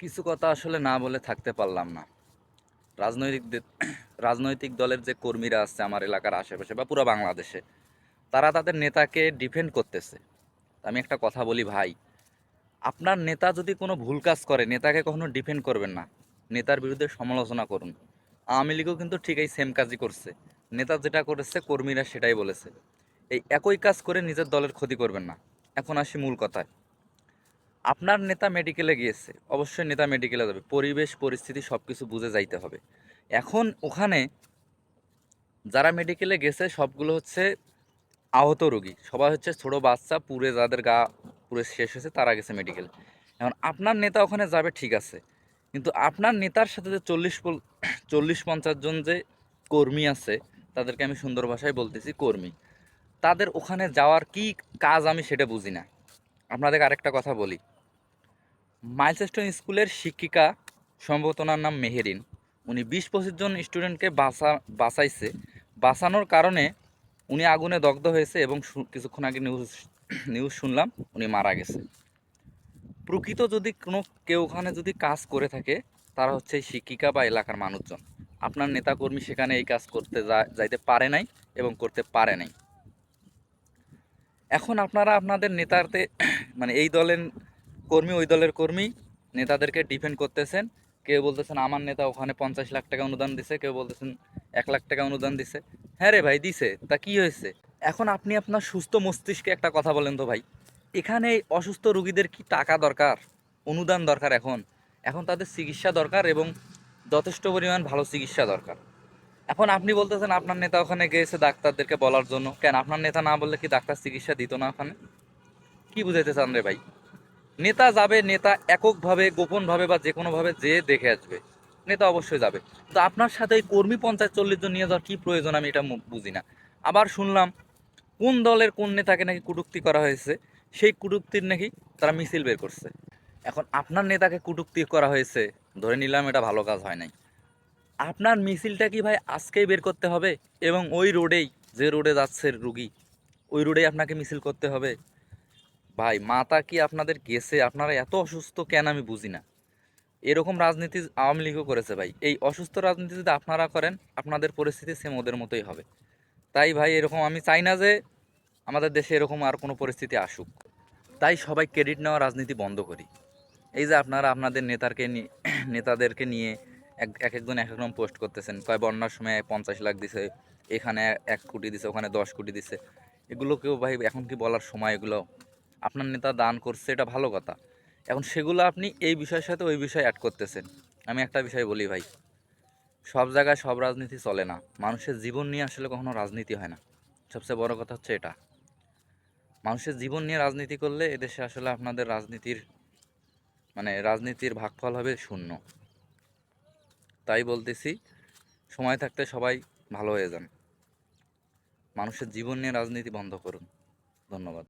কিছু কথা আসলে না বলে থাকতে পারলাম না। রাজনৈতিক রাজনৈতিক দলের যে কর্মীরা আছে আমার এলাকার আশেপাশে বা পুরো বাংলাদেশে, তারা তাদের নেতাকে ডিফেন্ড করতেছে। আমি একটা কথা বলি, ভাই, আপনার নেতা যদি কোনো ভুল কাজ করে, নেতাকে কখনো ডিফেন্ড করবেন না। নেতার বিরুদ্ধে সমালোচনা করুন। আওয়ামী লীগও কিন্তু ঠিক এই সেম কাজই করছে। নেতা যেটা করেছে, কর্মীরা সেটাই বলেছে। এই একই কাজ করে নিজের দলের ক্ষতি করবেন না। এখন আসি মূল কথায়। আপনার নেতা মেডিকেলে গিয়েছে, অবশ্যই নেতা মেডিকেলে যাবে। পরিবেশ, পরিস্থিতি সব কিছু বুঝে যাইতে হবে। এখন ওখানে যারা মেডিকেলে গেছে, সবগুলো হচ্ছে আহত রোগী। সবাই হচ্ছে ছোট বাচ্চা পুরে যাদের গা পুরে শেষ হয়েছে, তারা গেছে মেডিকেলে এখন আপনার নেতা ওখানে যাবে, ঠিক আছে। কিন্তু আপনার নেতার সাথে যে চল্লিশ চল্লিশ পঞ্চাশ জন যে কর্মী আছে, তাদেরকে আমি সুন্দর ভাষায় বলতেছি কর্মী। তাদের ওখানে যাওয়ার কি কাজ আমি সেটা বুঝি না। আপনাদের আরেকটা কথা বলি। মাইলস্টোন স্কুলের শিক্ষিকা সম্ভবত ওনার নাম মেহেরিন। উনি বিশ পঁচিশ জন স্টুডেন্টকে বাঁচা, বাঁচাইছে। বাঁচানোর কারণে উনি আগুনে দগ্ধ হয়েছে এবং কিছুক্ষণ আগে নিউজ নিউজ শুনলাম উনি মারা গেছে। প্রকৃত যদি কোনো, কেউ ওখানে যদি কাজ করে থাকে, তারা হচ্ছে শিক্ষিকা বা এলাকার মানুষজন। আপনার নেতাকর্মী সেখানে এই কাজ করতে যাইতে পারে নাই এবং করতে পারে নাই। এখন আপনারা আপনাদের নেতাতে মানে এই দলের কর্মী, ওই দলের কর্মী নেতাদেরকে ডিফেন্ড করতেছেন। কেউ বলতেছেন, আমার নেতা ওখানে পঞ্চাশ লাখ টাকা অনুদান দিছে। কেউ বলতেছেন, এক লাখ টাকা অনুদান দিছে। হ্যাঁ রে ভাই, দিছে। তা কি হয়েছে? এখন আপনি আপনার সুস্থ মস্তিষ্কে একটা কথা বলেন তো ভাই। এখানে অসুস্থ রুগীদের কি টাকা দরকার? অনুদান দরকার এখন। এখন তাদের চিকিৎসা দরকার এবং যথেষ্ট পরিমাণ ভালো চিকিৎসা দরকার। এখন আপনি বলতেছেন আপনার নেতা ওখানে গিয়েছে ডাক্তারদেরকে বলার জন্য। কেন? আপনার নেতা না বললে কি ডাক্তার চিকিৎসা দিত না ওখানে? কি বুঝাইতে চান রে ভাই? নেতা যাবে, নেতা এককভাবে, গোপনভাবে বা যে কোনোভাবে যে দেখে আসবে। নেতা অবশ্যই যাবে। তো আপনার সাথে এই কর্মী পঞ্চায়েত চল্লিশ জন নিয়ে যাওয়ার কী প্রয়োজন আমি এটা বুঝি না। আবার শুনলাম, কোন দলের কোন নেতাকে নাকি কটূক্তি করা হয়েছে, সেই কটূক্তির নাকি তারা মিছিল বের করছে। এখন আপনার নেতাকে কটূক্তি করা হয়েছে, ধরে নিলাম এটা ভালো কাজ হয় নাই। আপনার মিছিলটা কি ভাই আজকেই বের করতে হবে? এবং ওই রোডেই যে রোডে যাচ্ছে রুগী, ওই রোডেই আপনাকে মিছিল করতে হবে। ভাই মাতা কি আপনাদের গেছে? আপনারা এত অসুস্থ কেন আমি বুঝি না। এরকম রাজনীতি আওয়ামী লীগও করেছে ভাই। এই অসুস্থ রাজনীতি যদি আপনারা করেন, আপনাদের পরিস্থিতি সেম ওদের মতোই হবে। তাই ভাই, এরকম আমি চাই না যে আমাদের দেশে এরকম আর কোনো পরিস্থিতি আসুক। তাই সবাই ক্রেডিট নেওয়া রাজনীতি বন্ধ করি। এই যে আপনারা আপনাদের নেতারকে নেতাদেরকে নিয়ে এক এক একজন এক একরকম পোস্ট করতেছেন। কয়, বন্যার সময় পঞ্চাশ লাখ দিছে, এখানে এক কোটি দিছে, ওখানে দশ কোটি দিছে। এগুলো কেউ ভাই, এখন কি বলার সময় এগুলো? আপনার নেতা দান করছে, এটা ভালো কথা। এখন সেগুলো আপনি এই বিষয়ের সাথে ওই বিষয় অ্যাড করতেছেন। আমি একটা বিষয় বলি ভাই, সব জায়গায় সব রাজনীতি চলে না। মানুষের জীবন নিয়ে আসলে কখনো রাজনীতি হয় না। সবচেয়ে বড় কথা হচ্ছে এটা। মানুষের জীবন নিয়ে রাজনীতি করলে এদেশে আসলে আপনাদের রাজনীতির মানে রাজনীতির ভাগফল হবে শূন্য। তাই বলতেছি, সময় থাকতে সবাই ভালো হয়ে যান। মানুষের জীবন নিয়ে রাজনীতি বন্ধ করুন। ধন্যবাদ।